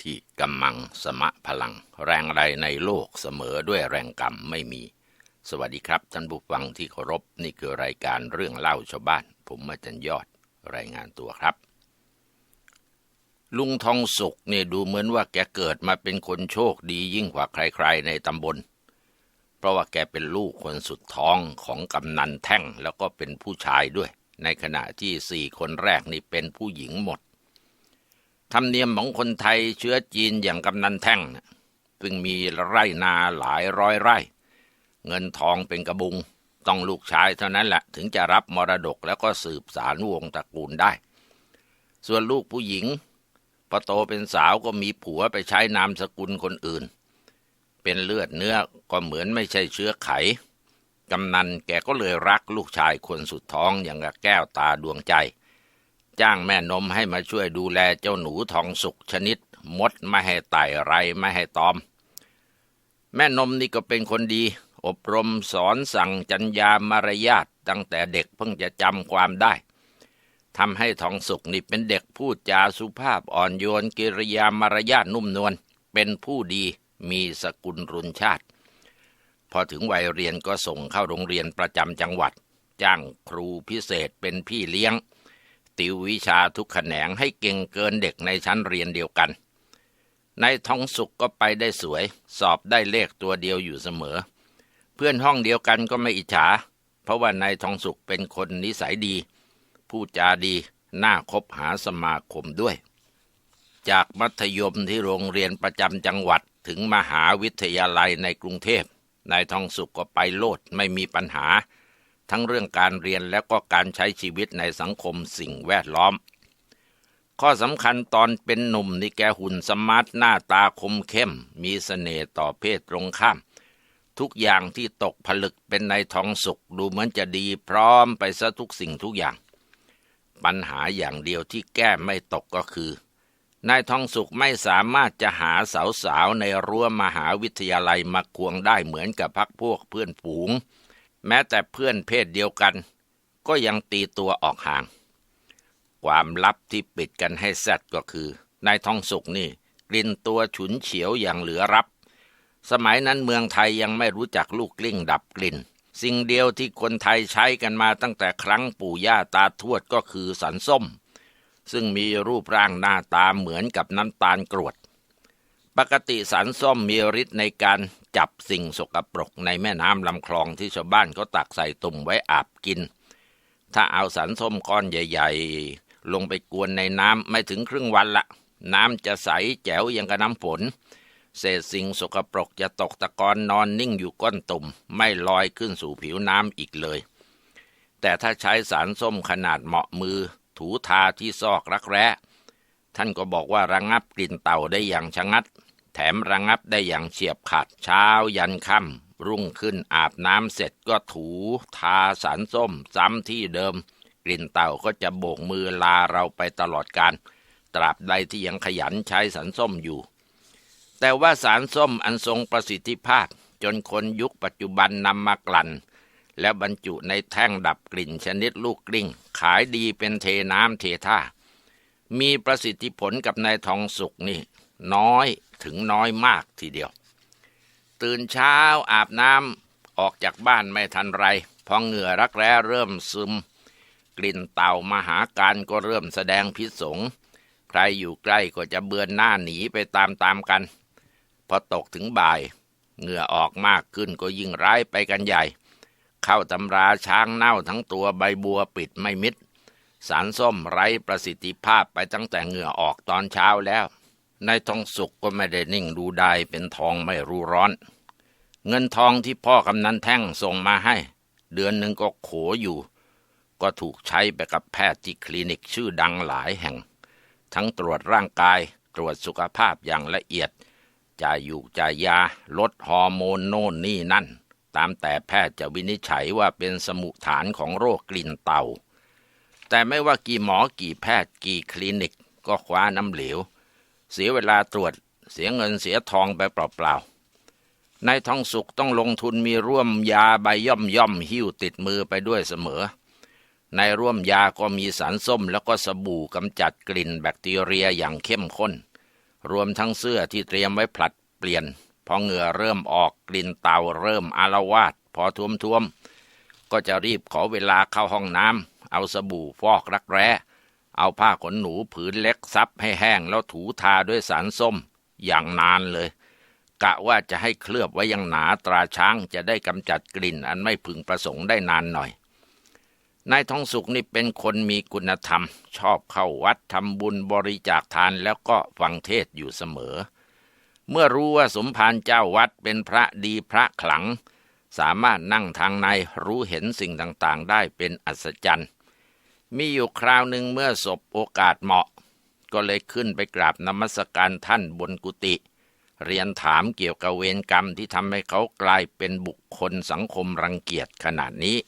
นัตถิกัมมังสมะพลัง แรงใดในโลกเสมอด้วยแรงกรรมไม่มี สวัสดีครับท่านผู้ฟังที่เคารพนี่คือรายการเรื่องเล่าชาวบ้าน ผมอาจารย์ยอดรายงานตัวครับ ลุงทองสุกเนี่ยดูเหมือนว่าแกเกิดมาเป็นคนโชคดียิ่งกว่าใครๆในตำบล เพราะว่าแกเป็นลูกคนสุดท้องของกำนันแท่งแล้วก็เป็นผู้ชายด้วย ในขณะที่สี่คนแรกนี่เป็นผู้หญิงหมด ธรรมเนียมของคนไทยเชื้อจีนอย่างกำนันแท่งนะซึ่งมีไร่นาหลายร้อยไร่ เงินทองเป็นกระบุง ต้องลูกชายเท่านั้นแหละ ถึงจะรับมรดกแล้วก็สืบสารวงศ์ตระกูลได้ ส่วนลูกผู้หญิงพอโตเป็นสาวก็มีผัวไปใช้นามสกุลคนอื่น เป็นเลือดเนื้อก็เหมือนไม่ใช่เชื้อไขกำนันแกก็เลยรักลูกชายคนสุดท้องอย่างกับแก้วตาดวงใจ จ้างแม่นมให้มาช่วยดูแลเจ้าหนูทองสุกชนิด มดไม่ให้ไต่ไรไม่ให้ตอม แม่นมนี่ก็เป็นคนดี อบรมสอนสั่งจัญญามารยาทตั้งแต่เด็กเพิ่งจะจำความได้ทำให้ทองสุกนี่เป็นเด็กพูดจาสุภาพอ่อนโยนกิริยามารยาทนุ่มนวลเป็นผู้ดีมีสกุลรุนชาติ พอถึงวัยเรียนก็ส่งเข้าโรงเรียนประจำจังหวัด จ้างครูพิเศษเป็นพี่เลี้ยง ติววิชาทุกแขนงให้เก่งเกินเด็กในชั้นเรียนเดียวกันนายทองสุกก็ไปได้สวย สอบได้เลขตัวเดียวอยู่เสมอ เพื่อนห้องเดียวกันก็ไม่อิจฉา เพราะว่านายทองสุกเป็นคนนิสัยดี พูดจาดี น่าคบหาสมาคมด้วย จากมัธยมที่โรงเรียนประจำจังหวัดถึงมหาวิทยาลัยในกรุงเทพนายทองสุกก็ไปโลดไม่มีปัญหา ทั้งเรื่องการเรียนและก็การใช้ชีวิตในสังคมสิ่งแวดล้อม ข้อสำคัญตอนเป็นหนุ่มนี่แกหุ่นสมาร์ทหน้าตาคมเข้ม มีสเสน่ห์ต่อเพศตรงข้าม ทุกอย่างที่ตกผลึกเป็นนายทองสุกดูเหมือนจะดีพร้อมไปซะทุกสิ่งทุกอย่าง ปัญหาอย่างเดียวที่แก้ไม่ตกก็คือนายทองสุขไม่สามารถจะหาสาวๆในรั้วมหาวิทยาลัยมาควงได้เหมือนกับพักพวกเพื่อนฝูง แม้แต่เพื่อนเพศเดียวกัน ก็ยังตีตัวออกห่าง ความลับที่ปิดกันให้แซดก็คือนายทองสุกนี่กลิ่นตัวฉุนเฉียวอย่างเหลือรับ สมัยนั้นเมืองไทยยังไม่รู้จักลูกกลิ้งดับกลิ่น สิ่งเดียวที่คนไทยใช้กันมาตั้งแต่ครั้งปู่ย่าตาทวดก็คือสันส้ม ซึ่งมีรูปร่างหน้าตาเหมือนกับน้ำตาลกรวด ปกติสันส้มมีฤทธิ์ในการ จับสิ่งสกปรกในแม่น้ำลำคลองที่ชาวบ้านเขาตักใส่ตุ่มไว้อาบกิน ถ้าเอาสันส้มก้อนใหญ่ ๆ ลงไปกวนในน้ำไม่ถึงครึ่งวันละน้ำจะใสแจ๋วย่างกับน้ำฝน เศษสิ่งสกปรกจะตกตะกอนนอนนิ่งอยู่ก้นตุ่ม ไม่ลอยขึ้นสู่ผิวน้ำอีกเลย แต่ถ้าใช้สารส้มขนาดเหมาะมือ ถูทาที่ซอกรักแร้ท่านก็บอกว่าระงงับกลิ่นเต่าได้อย่างชะงัด แถมระงงับได้อย่างเฉียบขาดเช้ายันค่ำรุ่งขึ้นอาบน้ำเสร็จก็ถูทาสารส้มซ้ำที่เดิม กลิ่นเต่าก็จะโบกมือลาเราไปตลอดการ ตราบใดที่ยังขยันใช้สารส้มอยู่ แต่ว่าสารส้มอันทรงประสิทธิภาพ จนคนยุคปัจจุบันนำมากลั่น แล้วบรรจุในแท่งดับกลิ่นชนิดลูกกลิ้ง ขายดีเป็นเทน้ำเทท่ามีประสิทธิผลกับนายทองสุกนี่ น้อยถึงน้อยมากทีเดียว ตื่นเช้าอาบน้ำออกจากบ้านไม่ทันไร พอเหงื่อรักแร้เริ่มซึม กลิ่นเต่ามาหาการก็เริ่มแสดงพิษสงใครอยู่ใกล้ก็จะเบือนหน้าหนีไปตามๆกัน พอตกถึงบ่าย เหงื่อออกมากขึ้นก็ยิ่งร้ายไปกันใหญ่ เข้าตำราช้างเน่าทั้งตัวใบบัวปิดไม่มิด สารส้มไร้ประสิทธิภาพไปตั้งแต่เหงื่อออกตอนเช้าแล้ว นายทองสุกก็ไม่ได้นิ่งดูได้เป็นทองไม่รู้ร้อน เงินทองที่พ่อกำนันแท่งส่งมาให้ เดือนหนึ่งก็โขอยู่ ก็ถูกใช้ไปกับแพทย์ที่คลินิกชื่อดังหลายแห่ง ทั้งตรวจร่างกายตรวจสุขภาพอย่างละเอียดจ่ายอยู่จ่ายยา ลดฮอร์โมนโน่นนี่นั่น ตามแต่แพทย์จะวินิจฉัยว่าเป็นสมุฐานของโรคกลิ่นเต่า แต่ไม่ว่ากี่หมอกี่แพทย์กี่คลินิกก็คว้าน้ำเหลว เสียเวลาตรวจ เสียเงินเสียทองไปเปล่าๆ นายทองสุขต้องลงทุนมีร่วมยาใบย่อมย่อมหิ้วติดมือไปด้วยเสมอ ในร่วมยาก็มีสารส้มแล้วก็สบู่กำจัดกลิ่นแบคทีเรียอย่างเข้มข้น รวมทั้งเสื้อที่เตรียมไว้ผลัดเปลี่ยน พอเหงื่อเริ่มออกกลิ่นเตาเริ่มอารวาดพอท่วมท่วมก็จะรีบขอเวลาเข้าห้องน้ำเอาสบู่ฟอกรักแร้ เอาผ้าขนหนูผืนเล็กซับให้แห้งแล้วถูทาด้วยสารส้ม อย่างนานเลย กะว่าจะให้เคลือบไว้ยังหนาตราช้างจะได้กำจัดกลิ่นอันไม่พึงประสงค์ได้นานหน่อยนายทองสุขนี่เป็นคนมีคุณธรรม ชอบเข้าวัดทำบุญบริจาคทานแล้วก็ฟังเทศอยู่เสมอ เมื่อรู้ว่าสมภารเจ้าวัดเป็นพระดีพระขลัง สามารถนั่งทางในรู้เห็นสิ่งต่างๆ ได้เป็นอัศจรรย์ มีอยู่คราวหนึ่งเมื่อศพโอกาสเหมาะ ก็เลยขึ้นไปกราบนมัสการท่านบนกุฏิเรียนถามเกี่ยวกับเวรกรรมที่ทำให้เขากลายเป็นบุคคลสังคมรังเกียจขนาดนี้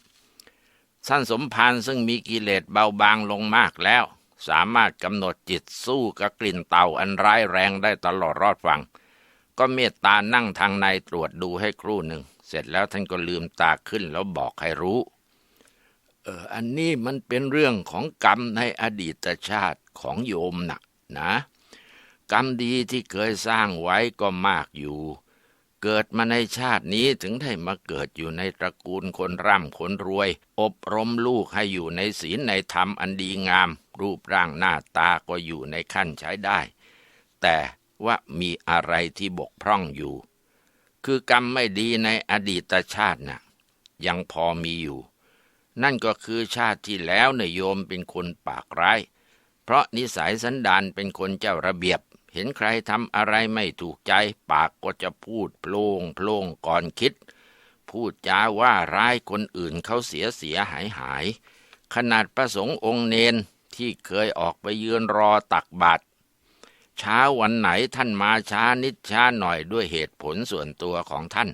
ท่านสมภารซึ่งมีกิเลสเบาบางลงมากแล้ว สามารถกำหนดจิตสู้กับกลิ่นเต่าอันร้ายแรงได้ตลอดรอดฟัง ก็เมตตานั่งทางในตรวจดูให้ครู่หนึ่ง เสร็จแล้วท่านก็ลืมตาขึ้นแล้วบอกให้รู้ เอออันนี้มันเป็นเรื่องของกรรมในอดีตชาติของโยมนะนะ กรรมดีที่เคยสร้างไว้ก็มากอยู่ เกิดมาในชาตินี้ถึงได้มาเกิดอยู่ในตระกูลคนร่ำคนรวย อบรมลูกให้อยู่ในศีลในธรรมอันดีงาม รูปร่างหน้าตาก็อยู่ในขั้นใช้ได้ แต่ว่ามีอะไรที่บกพร่องอยู่ คือกรรมไม่ดีในอดีตชาตินะ่ะยังพอมีอยู่ นั่นก็คือชาติที่แล้วเนยโยมเป็นคนปากร้าย เพราะนิสัยสันดานเป็นคนเจ้าระเบียบ เห็นใครทำอะไรไม่ถูกใจ ปากก็จะพูดโพลงโพลงก่อนคิด พูดจาว่าร้ายคนอื่นเขาเสียเสียหายหาย ขนาดประสงค์องค์เนนที่เคยออกไปยืนรอตักบาตรเช้าวันไหนท่านมาช้านิดช้าหน่อยด้วยเหตุผลส่วนตัวของท่าน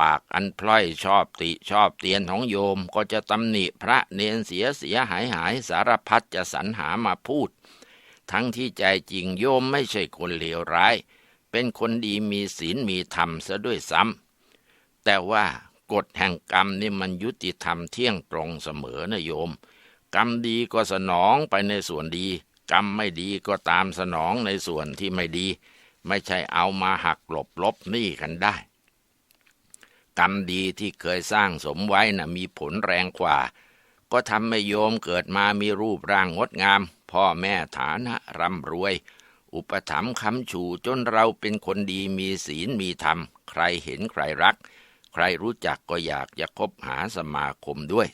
ปากอันพล่อยชอบติชอบเตียนของโยมก็จะตำหนิพระเนนเสียเสียหายหายสารพัดจะสรรหามาพูด ทั้งที่ใจจริงโยมไม่ใช่คนเลวร้าย เป็นคนดีมีศีลมีธรรมซะด้วยซ้ำแต่ว่ากฎแห่งกรรมนี่มันยุติธรรมเที่ยงตรงเสมอนะโยม กรรมดีก็สนองไปในส่วนดี กรรมไม่ดีก็ตามสนองในส่วนที่ไม่ดี ไม่ใช่เอามาหักหลบลบนี่กันได้ กรรมดีที่เคยสร้างสมไว้นะ่ะมีผลแรงกว่า ก็ทำให้โยมเกิดมามีรูปร่างงดงาม พ่อแม่ฐานะร่ำรวย อุปถัมภ์คำชูจนเราเป็นคนดีมีศีลมีธรรม ใครเห็นใครรัก ใครรู้จักก็อยากจะคบหาสมาคมด้วย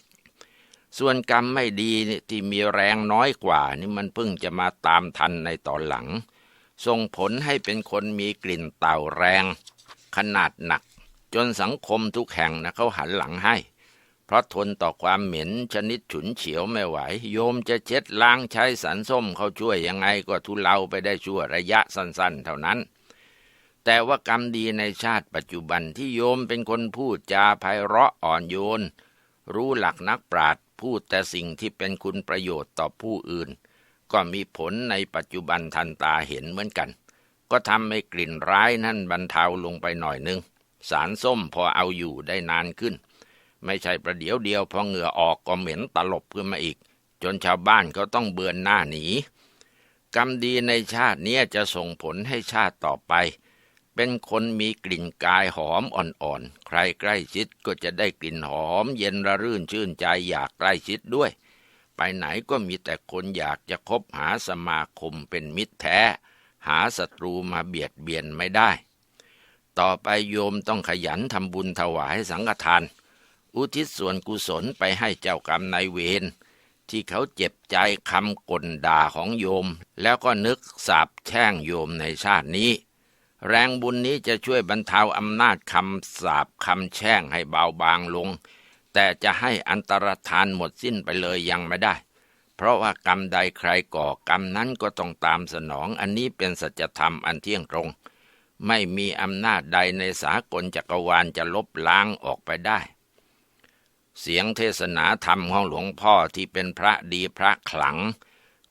ส่วนกรรมไม่ดีที่มีแรงน้อยกว่านี่มันเพิ่งจะมาตามทันในตอนหลังส่งผลให้เป็นคนมีกลิ่นเต่าแรง ขนาดหนัก จนสังคมทุกแห่งนะเขาหันหลังให้ เพราะทนต่อความเหม็นชนิดฉุนเฉียวไม่ไหว โยมจะเช็ดล้างใช้สันส้มเขาช่วยยังไงก็ทุเลาไปได้ชั่วระยะสั้น ๆ เท่านั้น แต่ว่ากรรมดีในชาติปัจจุบันที่โยมเป็นคนพูดจาไพเราะอ่อนโยน รู้หลักนักปราชญ์พูดแต่สิ่งที่เป็นคุณประโยชน์ต่อผู้อื่น ก็มีผลในปัจจุบันทันตาเห็นเหมือนกัน ก็ทำให้กลิ่นร้ายนั่นบรรเทาลงไปหน่อยนึง สารส้มพอเอาอยู่ได้นานขึ้น ไม่ใช่ประเดี๋ยวเดียวพอเหงื่อออกก็เหม็นตลบขึ้นมาอีก จนชาวบ้านเขาต้องเบือนหน้าหนี กรรมดีในชาตินี้จะส่งผลให้ชาติต่อไป เป็นคนมีกลิ่นกายหอมอ่อนๆ ใครใกล้ชิดก็จะได้กลิ่นหอม เย็นระรื่นชื่นใจอยากใกล้ชิดด้วย ไปไหนก็มีแต่คนอยากจะคบหาสมาคมเป็นมิตรแท้ หาศัตรูมาเบียดเบียนไม่ได้ ต่อไปโยมต้องขยันทำบุญถวายสังฆทาน อุทิศส่วนกุศลไปให้เจ้ากรรมนายเวรที่เขาเจ็บใจคำกลด่าของโยม แล้วก็นึกสาบแช่งโยมในชาตินี้ แรงบุญนี้จะช่วยบรรเทาอำนาจคำสาบคำแช่งให้เบาบางลง แต่จะให้อันตรธานหมดสิ้นไปเลยยังไม่ได้ เพราะว่ากรรมใดใครก่อกรรมนั้นก็ต้องตามสนองอันนี้เป็นสัจธรรมอันเที่ยงตรง ไม่มีอำนาจใดในสากลจักรวาลจะลบล้างออกไปได้ เสียงเทศนาธรรมของหลวงพ่อที่เป็นพระดีพระขลัง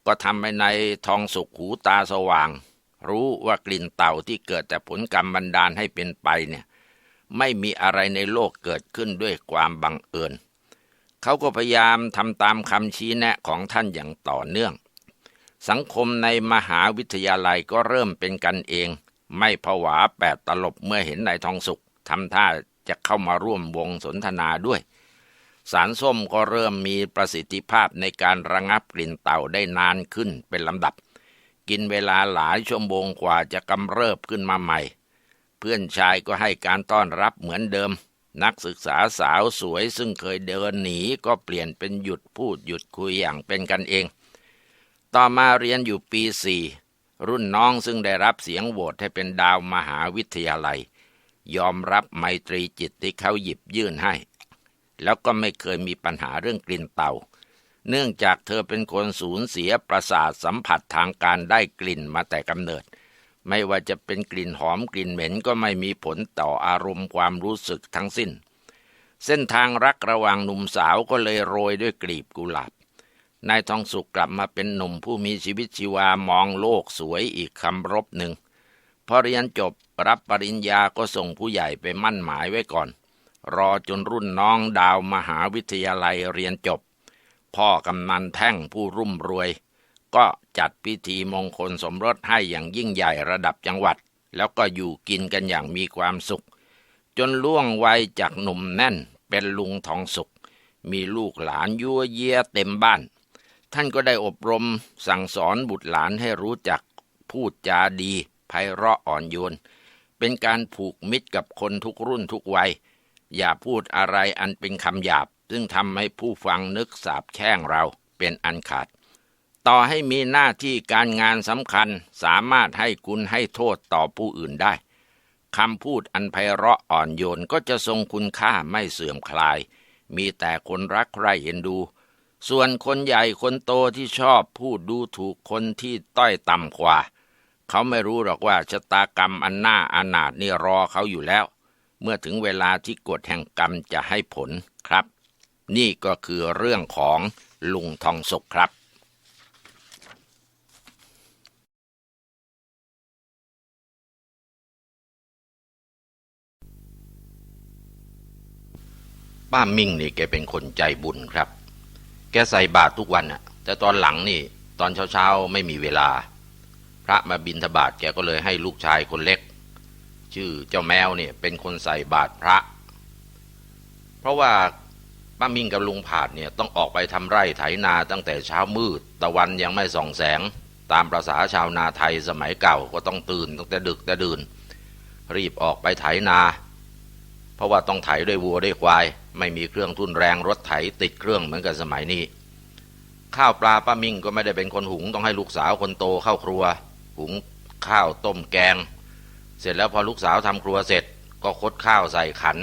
ก็ทำให้ในทองสุขหูตาสว่าง รู้ว่ากลิ่นเต่าที่เกิดแต่ผลกรรมบันดาลให้เป็นไปเนี่ยไม่มีอะไรในโลกเกิดขึ้นด้วยความบังเอิญ เขาก็พยายามทำตามคำชี้แนะของท่านอย่างต่อเนื่อง สังคมในมหาวิทยาลัยก็เริ่มเป็นกันเอง ไม่ผวาแปดตลบเมื่อเห็นนายทองสุขทำท่าจะเข้ามาร่วมวงสนทนาด้วย สารส้มก็เริ่มมีประสิทธิภาพในการระงับกลิ่นเต่าได้นานขึ้นเป็นลำดับ กินเวลาหลายชั่วโมงกว่าจะกำเริบขึ้นมาใหม่ เพื่อนชายก็ให้การต้อนรับเหมือนเดิม นักศึกษาสาวสวยซึ่งเคยเดินหนีก็เปลี่ยนเป็นหยุดพูดหยุดคุยอย่างเป็นกันเอง ต่อมาเรียนอยู่ปีสี่ รุ่นน้องซึ่งได้รับเสียงโหวตให้เป็นดาวมหาวิทยาลัย ยอมรับไมตรีจิตที่เขาหยิบยื่นให้ แล้วก็ไม่เคยมีปัญหาเรื่องกลิ่นเต่าเนื่องจากเธอเป็นคนสูญเสียประสาทสัมผัสทางการได้กลิ่นมาแต่กำเนิด ไม่ว่าจะเป็นกลิ่นหอมกลิ่นเหม็นก็ไม่มีผลต่ออารมณ์ความรู้สึกทั้งสิ้น เส้นทางรักระหว่างหนุ่มสาวก็เลยโรยด้วยกลีบกุหลาบ นายทองสุขกลับมาเป็นหนุ่มผู้มีชีวิตชีวามองโลกสวยอีกคำรบหนึ่งพอเรียนจบรับปริญญาก็ส่งผู้ใหญ่ไปมั่นหมายไว้ก่อน รอจนรุ่นน้องดาวมหาวิทยาลัยเรียนจบ พ่อกำนันแท่งผู้รุ่มรวย ก็จัดพิธีมงคลสมรสให้อย่างยิ่งใหญ่ระดับจังหวัด แล้วก็อยู่กินกันอย่างมีความสุข จนล่วงวัยจากหนุ่มแน่นเป็นลุงทองสุข มีลูกหลานยั่วเยียเต็มบ้าน ท่านก็ได้อบรมสั่งสอนบุตรหลานให้รู้จักพูดจาดีไพเราะอ่อนโยน เป็นการผูกมิตรกับคนทุกรุ่นทุกวัย อย่าพูดอะไรอันเป็นคำหยาบ ซึ่งทำให้ผู้ฟังนึกสาบแช่งเราเป็นอันขาด ต่อให้มีหน้าที่การงานสำคัญสามารถให้คุณให้โทษต่อผู้อื่นได้คำพูดอันไพเราะอ่อนโยนก็จะทรงคุณค่าไม่เสื่อมคลาย มีแต่คนรักใคร่เห็นดู ส่วนคนใหญ่คนโตที่ชอบพูดดูถูกคนที่ต้อยต่ำกว่า เขาไม่รู้หรอกว่าชะตากรรมอันน่าอานาถนี่รอเขาอยู่แล้ว เมื่อถึงเวลาที่กฎแห่งกรรมจะให้ผลครับ นี่ก็คือเรื่องของลุงทองสุขครับป้ามิ่งนี่แกเป็นคนใจบุญครับ แกใส่บาตรทุกวันน่ะแต่ตอนหลังนี่ ตอนเช้าๆไม่มีเวลา พระมาบิณฑบาตแกก็เลยให้ลูกชายคนเล็ก ชื่อเจ้าแมวเนี่ยเป็นคนใส่บาตรพระ เพราะว่าป้ามิ่งกับลุงผาดเนี่ยต้องออกไปทำไร่ไถนาตั้งแต่เช้ามืด ตะวันยังไม่ส่องแสง ตามประษาชาวนาไทยสมัยเก่าก็ต้องตื่นตั้งแต่ดึกแต่ดื่น รีบออกไปไถนา เพราะว่าต้องไถด้วยวัวด้วยควาย ไม่มีเครื่องทุนแรงรถไถติดเครื่องเหมือนกับสมัยนี้ ข้าวปลาป้ามิ่งก็ไม่ได้เป็นคนหุงต้องให้ลูกสาวคนโตเข้าครัว หุงข้าวต้มแกง เสร็จแล้วพอลูกสาวทำครัวเสร็จ ก็คดข้าวใส่ขัน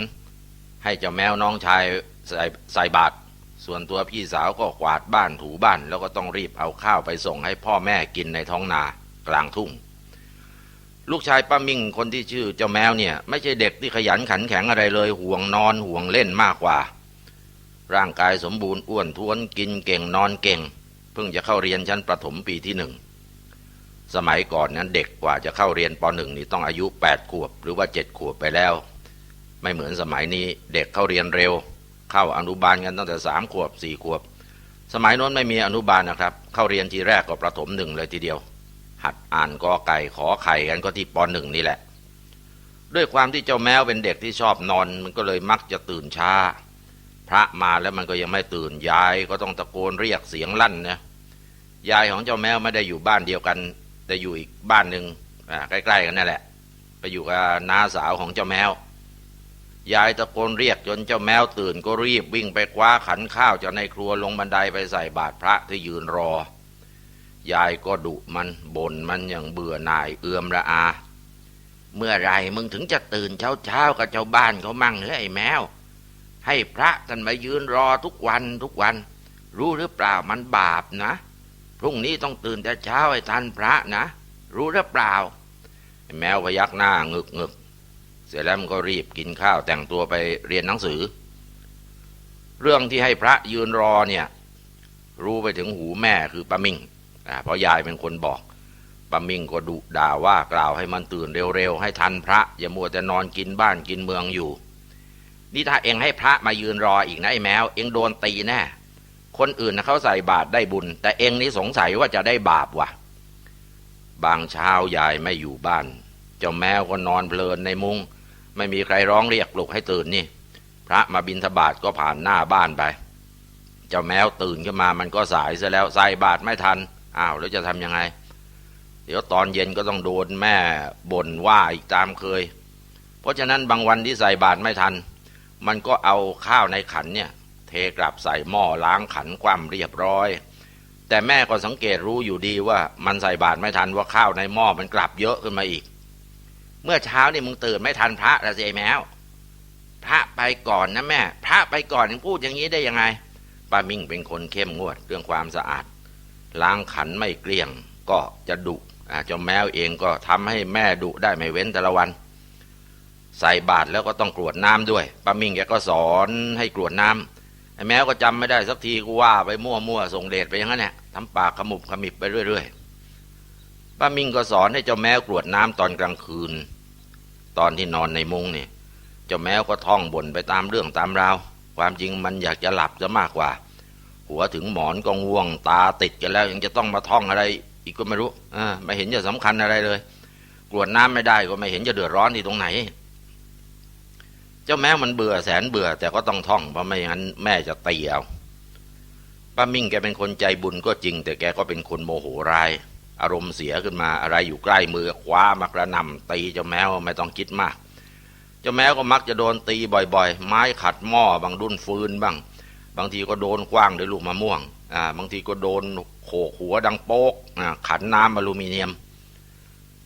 ให้เจ้าแมวน้องชายใส่ใส่บาตรส่วนตัวพี่สาวก็กวาดบ้านถูบ้าน แล้วก็ต้องรีบเอาข้าวไปส่งให้พ่อแม่กินในท้องนากลางทุ่ง ลูกชายป้ามิ่งคนที่ชื่อเจ้าแมวเนี่ย ไม่ใช่เด็กที่ขยันขันแข็งอะไรเลย ห่วงนอนห่วงเล่นมากกว่า ร่างกายสมบูรณ์อ้วนท้วนกินเก่งนอนเก่ง เพิ่งจะเข้าเรียนชั้นประถมปีที่หนึ่งสมัยก่อนนั้นเด็กกว่าจะเข้าเรียนปหนึ่งนี่ต้องอายุแปดขวบ หรือว่าเจ็ดขวบไปแล้ว ไม่เหมือนสมัยนี้เด็กเข้าเรียนเร็ว เข้าอนุบาลกันตั้งแต่สามขวบสี่ขวบ สมัยโน้นไม่มีอนุบาลนะครับ เข้าเรียนทีแรกก็ประถมหนึ่งเลยทีเดียว หัดอ่านกอไก่ขอไข่กันก็ที่ปหนึ่งนี่แหละ ด้วยความที่เจ้าแมวเป็นเด็กที่ชอบนอน มันก็เลยมักจะตื่นช้า พระมาแล้วมันก็ยังไม่ตื่นยายก็ต้องตะโกนเรียกเสียงลั่นนะยายของเจ้าแมวไม่ได้อยู่บ้านเดียวกัน แต่อยู่อีกบ้านหนึ่งใกล้ๆกันนั่นแหละ ไปอยู่กับน้าสาวของเจ้าแมวยายตะโกนเรียกจนเจ้าแมวตื่นก็รีบวิ่งไปคว้าขันข้าวจากในครัวลงบันไดไปใส่บาตรพระที่ยืนรอ ยายก็ดุมันบ่นมันอย่างเบื่อหน่ายเอือมระอา เมื่อไรมึงถึงจะตื่นเช้าเช้าๆกับเจ้าบ้านเขามั่งเฮ้ยไอ้แมว ให้พระท่านมายืนรอทุกวันทุกวัน รู้หรือเปล่ามันบาปนะ พรุ่งนี้ต้องตื่นแต่เช้าให้ทันพระนะ รู้หรือเปล่าไอแมวพยักหน้างึกงึกเสร็จแล้วมันก็รีบกินข้าวแต่งตัวไปเรียนหนังสือ เรื่องที่ให้พระยืนรอเนี่ย รู้ไปถึงหูแม่คือป้ามิ่งอ่า เพราะยายเป็นคนบอกปามิงก็ดุด่าว่ากล่าวให้มันตื่นเร็วๆ ให้ทันพระ อย่ามัวแต่นอนกินบ้านกินเมืองอยู่ นี่ถ้าเองให้พระมายืนรออีกนะไอ้แมว เองโดนตีแน่คนอื่นนะเขาใส่บาตรได้บุญ แต่เองนี่สงสัยว่าจะได้บาปวะบางเช้ายายไม่อยู่บ้าน เจ้าแมวก็นอนเพลินในมุงไม่มีใครร้องเรียกปลุกให้ตื่นนี่ พระมาบิณฑบาตก็ผ่านหน้าบ้านไป เจ้าแมวตื่นขึ้นมามันก็สายซะแล้วใส่บาตรไม่ทัน อ้าวแล้วจะทำยังไง เดี๋ยวตอนเย็นก็ต้องโดนแม่บ่นว่าอีกตามเคย เพราะฉะนั้นบางวันที่ใส่บาตรไม่ทัน มันก็เอาข้าวในขันเนี่ยเทกลับใส่หม้อล้างขันคว่ำเรียบร้อย แต่แม่ก็สังเกตรู้อยู่ดีว่ามันใส่บาตรไม่ทันว่าข้าวในหม้อมันกลับเยอะขึ้นมาอีก เมื่อเช้านี่มึงตื่นไม่ทันพระละเจแมวพระไปก่อนนะแม่ พระไปก่อนยังพูดอย่างนี้ได้ยังไงป้ามิ่งเป็นคนเข้มงวดเรื่องความสะอาด ล้างขันไม่เกลี้ยงก็จะดุอ่าเจ้าแมวเองก็ทำให้แม่ดุได้ไม่เว้นแต่ละวัน ใส่บาตรแล้วก็ต้องกรวดน้ำด้วยป้ามิ่งแกก็สอนให้กรวดน้ำไอ้แมวก็จำไม่ได้สักทีกูว่าไปมั่วๆส่งเดชไปอย่างนั้นแหละทำปากขมุบขมิบไปเรื่อยๆป้ามิ่งก็สอนให้เจ้าแมวกรวดน้ำตอนกลางคืน ตอนที่นอนในมุ้งนี่ยเจ้าแมวก็ท่องบ่นไปตามเรื่องตามราวความจริงมันอยากจะหลับจะมากกว่า หัวถึงหมอนก็ง่วง ตาติดกันแล้ว ยังจะต้องมาท่องอะไร อีกก็ไม่รู้อ่าไม่เห็นจะสำคัญอะไรเลย กรวดน้ำไม่ได้ก็ไม่เห็นจะเดือดร้อนที่ตรงไหน เจ้าแมวมันเบื่อแสนเบื่อ แต่ก็ต้องท่องเพราะไม่งั้นแม่จะตีเอาป้ามิ่งแกเป็นคนใจบุญก็จริง แต่แกก็เป็นคนโมโหร้าย อารมณ์เสียขึ้นมาอะไรอยู่ใกล้มือคว้ามากระนำตีเจ้าแมวไม่ต้องคิดมาก เจ้าแมวก็มักจะโดนตีบ่อย ๆ ไม้ขัดหม้อบางดุนฟืนบ้าง บางทีก็โดนกว้างด้วยลูกมะม่วงอ่าบางทีก็โดนโขกหัวดังโป๊กอ่าขันน้ำอลูมิเนียม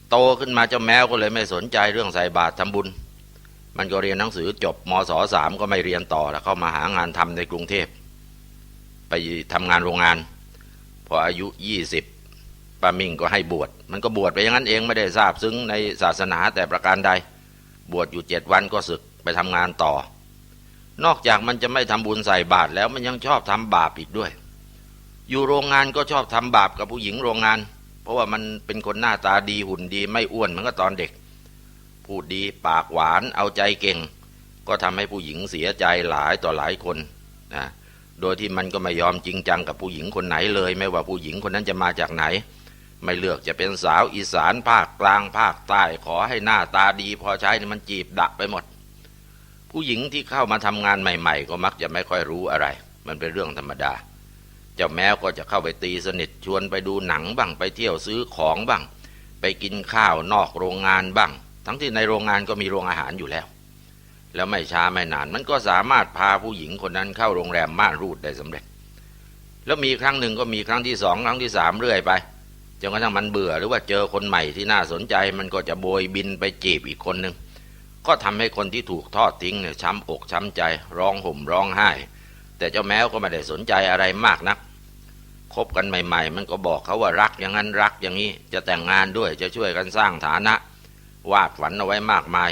โตขึ้นมาเจ้าแมวก็เลยไม่สนใจเรื่องใส่บาตรทำบุญ มันก็เรียนหนังสือจบมศสามก็ไม่เรียนต่อแล้วเข้ามาหางานทำในกรุงเทพ ไปทำงานโรงงาน พออายุยี่สิบป้ามิ่งก็ให้บวช มันก็บวชไปอย่างนั้นเองไม่ได้ทราบซึ้งในศาสนาแต่ประการใด บวชอยู่เจ็ดวันก็ศึกไปทำงานต่อ นอกจากมันจะไม่ทำบุญใส่บาตรแล้วมันยังชอบทำบาปอีกด้วย อยู่โรงงานก็ชอบทำบาปกับผู้หญิงโรงงาน เพราะว่ามันเป็นคนหน้าตาดีหุ่นดี ไม่อ้วนเหมือนกับตอนเด็ก พูดดีปากหวานเอาใจเก่ง ก็ทำให้ผู้หญิงเสียใจหลายต่อหลายคนนะโดยที่มันก็ไม่ยอมจริงจังกับผู้หญิงคนไหนเลย ไม่ว่าผู้หญิงคนนั้นจะมาจากไหน ไม่เลือกจะเป็นสาวอีสานภาคกลางภาคใต้ขอให้หน้าตาดี พอใช้มันจีบดะไปหมด ผู้หญิงที่เข้ามาทำงานใหม่ ๆ ก็มักจะไม่ค่อยรู้อะไร มันเป็นเรื่องธรรมดา เจ้าแมวก็จะเข้าไปตีสนิทชวนไปดูหนังบ้างไปเที่ยวซื้อของบ้าง ไปกินข้าวนอกโรงงานบ้าง ทั้งที่ในโรงงานก็มีโรงอาหารอยู่แล้ว แล้วไม่ช้าไม่นาน มันก็สามารถพาผู้หญิงคนนั้นเข้าโรงแรมม่านรูดได้สำเร็จ แล้วมีครั้งหนึ่งก็มีครั้งที่สองครั้งที่สามเรื่อยไปจนกระทั่งมันเบื่อหรือว่าเจอคนใหม่ที่น่าสนใจ มันก็จะโบยบินไปจีบอีกคนหนึ่ง ก็ทำให้คนที่ถูกทอดทิ้งเนี่ยช้ำอกช้ำใจ ร้องห่มร้องไห้ แต่เจ้าแมวก็ไม่ได้สนใจอะไรมากนักคบกันใหม่ ๆ มันก็บอกเขาว่ารักอย่างนั้นรักอย่างนี้ จะแต่งงานด้วยจะช่วยกันสร้างฐานะ วาดฝันเอาไว้มากมาย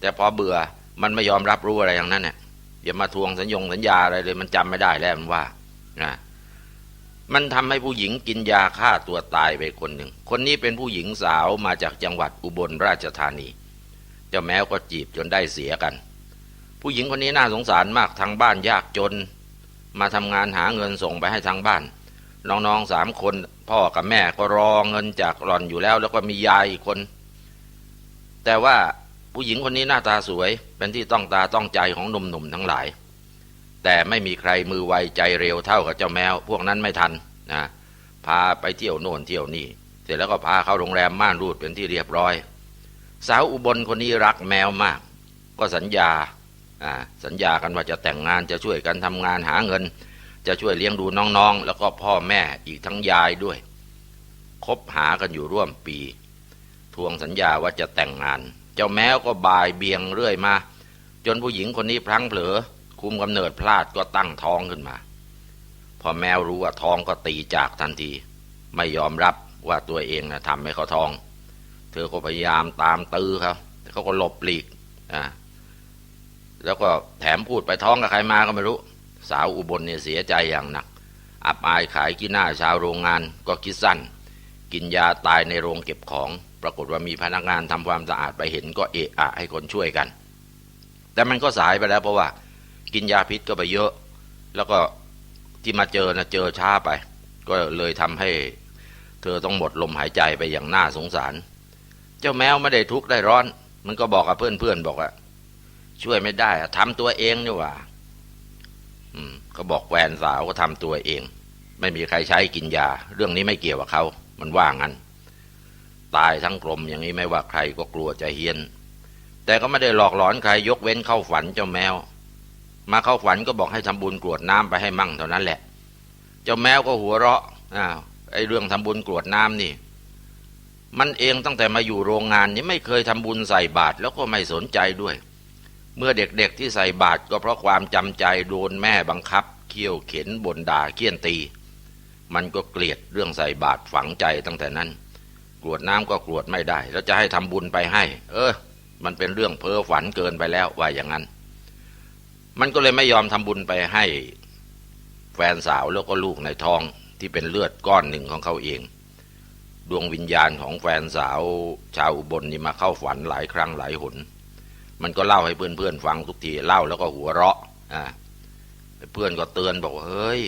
แต่พอเบื่อมันไม่ยอมรับรู้อะไรอย่างนั้นเนี่ยอย่ามาทวงสัญญงสัญญาอะไรเลย มันจำไม่ได้แล้วมันว่านะมันทำให้ผู้หญิงกินยาฆ่าตัวตายไปคนหนึ่ง คนนี้เป็นผู้หญิงสาวมาจากจังหวัดอุบลราชธานี เจ้าแมวก็จีบจนได้เสียกัน ผู้หญิงคนนี้น่าสงสารมากทางบ้านยากจน มาทำงานหาเงินส่งไปให้ทางบ้าน น้องๆสามคนพ่อกับแม่ก็รอเงินจากหล่อนอยู่แล้ว แล้วก็มียายอีกคน แต่ว่าผู้หญิงคนนี้หน้าตาสวย เป็นที่ต้องตาต้องใจของหนุ่มๆทั้งหลาย แต่ไม่มีใครมือไวใจเร็วเท่ากับเจ้าแมว พวกนั้นไม่ทันนะพาไปเที่ยวโน่นเที่ยวนี่เสร็จแล้วก็พาเข้าโรงแรมม่านรูดเป็นที่เรียบร้อย สาวอุบลคนนี้รักแมวมาก ก็สัญญาอ่าสัญญากันว่าจะแต่งงานจะช่วยกันทำงานหาเงิน จะช่วยเลี้ยงดูน้องๆ แล้วก็พ่อแม่อีกทั้งยายด้วย คบหากันอยู่ร่วมปี ทวงสัญญาว่าจะแต่งงาน เจ้าแมวก็บายเบียงเรื่อยมา จนผู้หญิงคนนี้พลั้งเผลอ คุมกำเนิดพลาดก็ตั้งท้องขึ้นมา พอแมวรู้ว่าท้องก็ตีจากทันที ไม่ยอมรับว่าตัวเองนะทำให้เขาท้อง เธอก็พยายามตามตื้อเขาแต่เขาก็หลบหลีกอ่าแล้วก็แถมพูดไปท้องกับใครมาก็ไม่รู้ สาวอุบลเนี่ยเสียใจอย่างหนัก อับอายขายขี้หน้าชาวโรงงานก็คิดสั้น กินยาตายในโรงเก็บของ ปรากฏว่ามีพนักงานทำความสะอาดไปเห็นก็เอะอะให้คนช่วยกัน แต่มันก็สายไปแล้วเพราะว่า กินยาพิษก็ไปเยอะ แล้วก็ที่มาเจอนะเจอช้าไป ก็เลยทำให้ เธอต้องหมดลมหายใจไปอย่างน่าสงสาร เจ้าแมวไม่ได้ทุกข์ได้ร้อน มันก็บอกกับเพื่อนๆบอกว่า ช่วยไม่ได้อะทำตัวเองนี่หว่า อืม ก็บอกแฟนสาวก็ทำตัวเอง ไม่มีใครใช้กินยา เรื่องนี้ไม่เกี่ยวกับเขามันว่างั้น ตายทั้งกลมอย่างนี้ไม่ว่าใครก็กลัวจะเฮียน แต่ก็ไม่ได้หลอกหลอนใครยกเว้นเข้าฝันเจ้าแมว มาเข้าฝันก็บอกให้ทำบุญกรวดน้ำไปให้มั่งเท่านั้นแหละ เจ้าแมวก็หัวเราะอ้าวไอ้เรื่องทำบุญกรวดน้ำนี่ มันเองตั้งแต่มาอยู่โรงงานนี้ไม่เคยทำบุญใส่บาตรแล้วก็ไม่สนใจด้วย เมื่อเด็กๆที่ใส่บาตรก็เพราะความจำใจโดนแม่บังคับ เคี่ยวเข็นบ่นด่าเคี่ยนตี มันก็เกลียดเรื่องใส่บาตรฝังใจตั้งแต่นั้น กรวดน้ำก็กรวดไม่ได้ แล้วจะให้ทำบุญไปให้ เออ มันเป็นเรื่องเพ้อฝันเกินไปแล้วว่าอย่างนั้น มันก็เลยไม่ยอมทำบุญไปให้ แฟนสาวแล้วก็ลูกในท้องที่เป็นเลือดก้อนหนึ่งของเขาเอง ดวงวิญญาณของแฟนสาวชาวอุบลนี่มาเข้าฝันหลายครั้งหลายหน มันก็เล่าให้เพื่อนๆฟังทุกทีเล่าแล้วก็หัวเราะอ่าเพื่อนก็เตือนบอกว่าเฮ้ย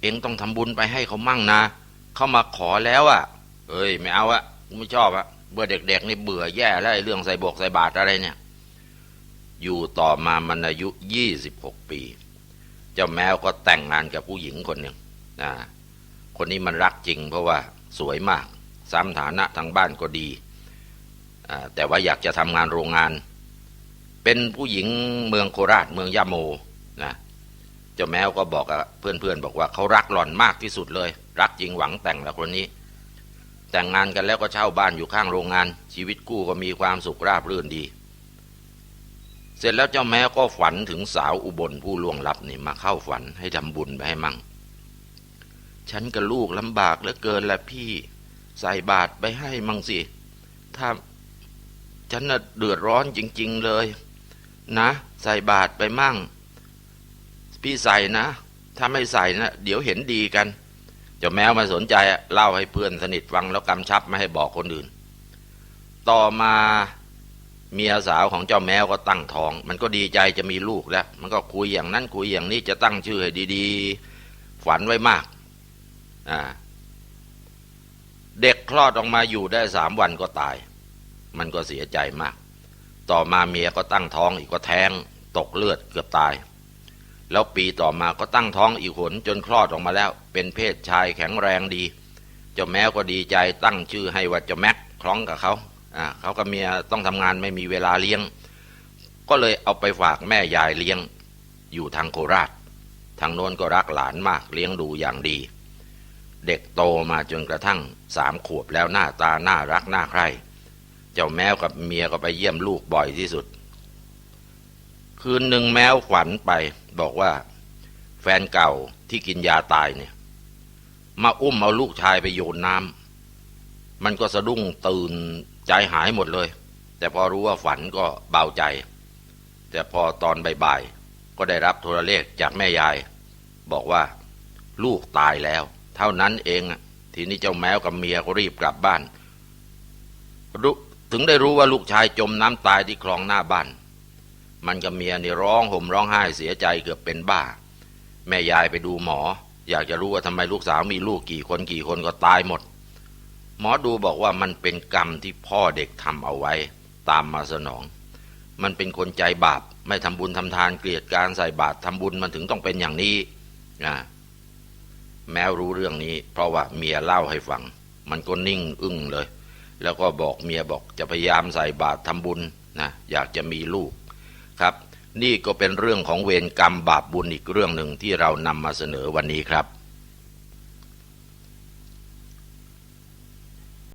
เอ็งต้องทำบุญไปให้เขามั่งนะ เขามาขอแล้วอะ่ะเอ้ยไม่เอาอะกูไม่ชอบอะเบื่อเด็กๆนี่เบื่อแย่แล้วไอ้เรื่องใส่บกใส่บาตรอะไรเนี่ย อยู่ต่อมามันอายุยี่สิบหกปี เจ้าแมวก็แต่งงานกับผู้หญิงคนหนึ่งนะคนนี้มันรักจริงเพราะว่า สวยมาก ซ้ำฐานะทางบ้านก็ดี แต่ว่าอยากจะทำงานโรงงาน เป็นผู้หญิงเมืองโคราชเมืองยะโมนะเจ้าแมวก็บอกกับเพื่อนๆ บอกว่าเขารักหล่อนมากที่สุดเลย รักจริงหวังแต่งแล้วคนนี้ แต่งงานกันแล้วก็เช่าบ้านอยู่ข้างโรงงาน ชีวิตกู้ก็มีความสุขราบรื่นดี เสร็จแล้วเจ้าแมวก็ฝันถึงสาวอุบลผู้ล่วงลับนี่มาเข้าฝันให้ทำบุญไปให้มั่ง ฉันกับลูกลำบากเหลือเกินแหละพี่ใส่บาตรไปให้มั่งสิ ถ้าฉันน่ะเดือดร้อนจริง ๆเลย นะ ใส่บาตรไปมั่ง พี่ใส่นะ ถ้าไม่ใส่นะเดี๋ยวเห็นดีกันเจ้าแมวมาสนใจเล่าให้เพื่อนสนิทฟังแล้วกำชับไม่ให้บอกคนอื่น ต่อมาเมียสาวของเจ้าแมวก็ตั้งท้อง มันก็ดีใจจะมีลูกแล้ว มันก็คุยอย่างนั้นคุยอย่างนี้จะตั้งชื่อให้ดี ๆ ฝันไว้มาก เด็กคลอดออกมาอยู่ได้สามวันก็ตาย มันก็เสียใจมาก ต่อมาเมียก็ตั้งท้องอีกก็แท้ง ตกเลือดเกือบตาย แล้วปีต่อมาก็ตั้งท้องอีกหนจนคลอดออกมาแล้ว เป็นเพศชายแข็งแรงดี เจ้าแมวก็ดีใจตั้งชื่อให้ว่าเจ้าแม็กคล้องกับเขาอ่าเขากับเมียต้องทำงานไม่มีเวลาเลี้ยง ก็เลยเอาไปฝากแม่ยายเลี้ยงอยู่ทางโคราช ทางโน้นก็รักหลานมากเลี้ยงดูอย่างดี เด็กโตมาจนกระทั่งสามขวบแล้วหน้าตาน่ารักน่าใคร่เจ้าแมวกับเมียก็ไปเยี่ยมลูกบ่อยที่สุด คืนหนึ่งแมวฝันไปบอกว่า แฟนเก่าที่กินยาตายเนี่ย มาอุ้มเอาลูกชายไปโยนน้ำมันก็สะดุ้งตื่นใจหายหมดเลย แต่พอรู้ว่าฝันก็เบาใจ แต่พอตอนบ่ายๆก็ได้รับโทรเลขจากแม่ยาย บอกว่า ลูกตายแล้ว เท่านั้นเองอะทีนี้เจ้าแมวกับเมียก็รีบกลับบ้านถึงได้รู้ว่าลูกชายจมน้ำตายที่คลองหน้าบ้าน มันกับเมียนี่ร้องห่มร้องไห้เสียใจเกือบเป็นบ้า แม่ยายไปดูหมอ อยากจะรู้ว่าทำไมลูกสาวมีลูกกี่คนกี่คนก็ตายหมด หมอดูบอกว่ามันเป็นกรรมที่พ่อเด็กทำเอาไว้ ตามมาสนอง มันเป็นคนใจบาป ไม่ทำบุญทำทานเกลียดการใส่บาตรทำบุญมันถึงต้องเป็นอย่างนี้นะ แม้รู้เรื่องนี้ เพราะว่าเมียเล่าให้ฟัง มันก็นิ่งอึ้งเลย แล้วก็บอกเมียบอกจะพยายามใส่บาตรทำบุญนะอยากจะมีลูกครับ นี่ก็เป็นเรื่องของเวรกรรมบาปบุญอีกเรื่องหนึ่งที่เรานำมาเสนอวันนี้ครับ